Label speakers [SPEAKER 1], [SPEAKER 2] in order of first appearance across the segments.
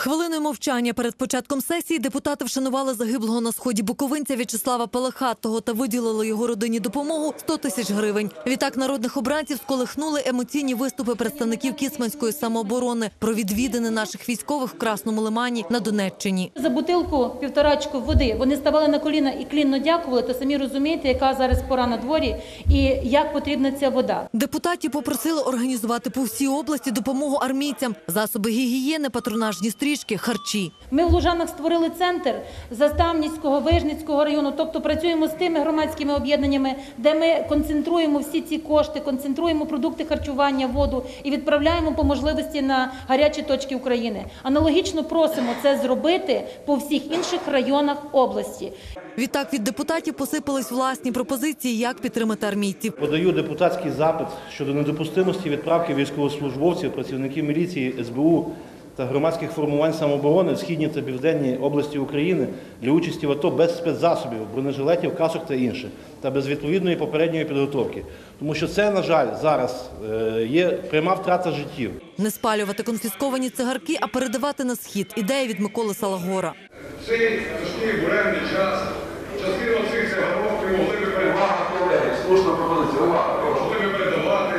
[SPEAKER 1] Хвилиною мовчання перед початком сесії депутати вшанували загиблого на сході буковинця В'ячеслава Пелехатого та виділили його родині допомогу 100 тисяч гривень. Відтак народних обранців сколихнули емоційні виступи представників Кіцманської самооборони про відвідини наших військових в Красному Лимані на Донеччині.
[SPEAKER 2] За бутилку півторачку води вони ставали на коліна і клінно дякували. То самі розумієте, яка зараз пора на дворі і як потрібна ця вода.
[SPEAKER 1] Депутатів попросили організувати по всій області допомогу армійцям, засоби гігієни, патронажні стрічки, харчі.
[SPEAKER 2] Ми в Лужанах створили центр Заставницького, Вижницького району, тобто працюємо з тими громадськими об'єднаннями, де ми концентруємо всі ці кошти, концентруємо продукти харчування, воду і відправляємо по можливості на гарячі точки України. Аналогічно просимо це зробити по всіх інших районах області.
[SPEAKER 1] Відтак від депутатів посипались власні пропозиції, як підтримати армійців.
[SPEAKER 3] Подаю депутатський запит щодо недопустимості відправки військовослужбовців, працівників міліції, СБУ та громадських формувань самооборони в східній та південній області України для участі в АТО без спецзасобів, бронежилетів, касок та інше, та без відповідної попередньої підготовки. Тому що це, на жаль, зараз е, є пряма втрата життів.
[SPEAKER 1] Не спалювати конфісковані цигарки, а передавати на схід. Ідея від Миколи Салагора.
[SPEAKER 4] цей тяжкий буремний час, частину цих цигарок ми могли би передавати,
[SPEAKER 5] Слушна пропозиція.
[SPEAKER 4] Могли би передавати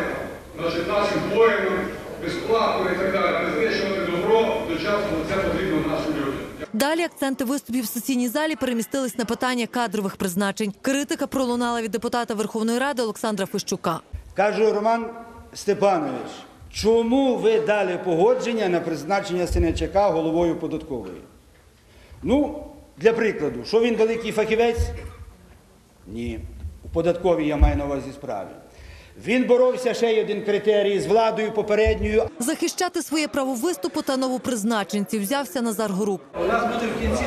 [SPEAKER 4] нашим воїнам безплатно і так далі, не знищувати добро дочасно, це потрібно нашим людям.
[SPEAKER 1] Далі акценти виступів в сесійній залі перемістились на питання кадрових призначень. Критика пролунала від депутата Верховної Ради Олександра Фищука.
[SPEAKER 6] Кажу, Роман Степанович, чому ви дали погодження на призначення Синячака головою податкової? Ну, для прикладу, що він великий фахівець? Ні. У податковій я маю на увазі справі. Він боровся ще й один критерій з владою попередньою,
[SPEAKER 1] Захищати своє право виступу та новопризначенців взявся Назар Горук.
[SPEAKER 5] У нас буде в кінці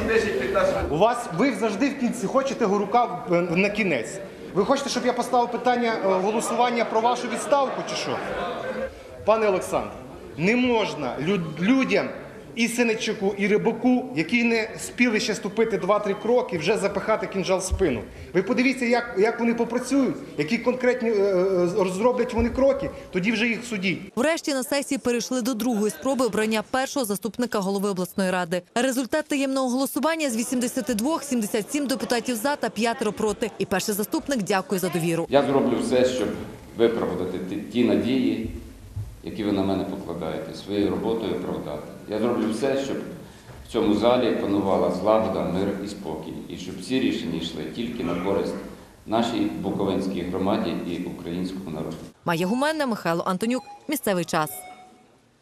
[SPEAKER 5] 10-15
[SPEAKER 7] У вас ви завжди в кінці хочете горука на кінець. Ви хочете, щоб я поставив питання е, голосування про вашу відставку чи що? Пане Олександр, не можна людям і Синичуку, і Рибаку, які не спіли ще ступити 2-3 кроки, вже запихати кінжал в спину. Ви подивіться, як, як вони попрацюють, які конкретні е, е, розроблять вони кроки, тоді вже їх судіть.
[SPEAKER 1] Врешті на сесії перейшли до другої спроби обрання першого заступника голови обласної ради. Результат таємного голосування з 82 – 77 депутатів за та п'ятеро проти. І перший заступник дякує за довіру.
[SPEAKER 8] Я зроблю все, щоб виправдати ті надії, які ви на мене покладаєте, своєю роботою оправдати. Я зроблю все, щоб в цьому залі панувала злагода, мир і спокій, і щоб всі рішення йшли тільки на користь нашій Буковинській громаді і українському народу.
[SPEAKER 1] Майя Гуменна, Михайло Антонюк. Місцевий час.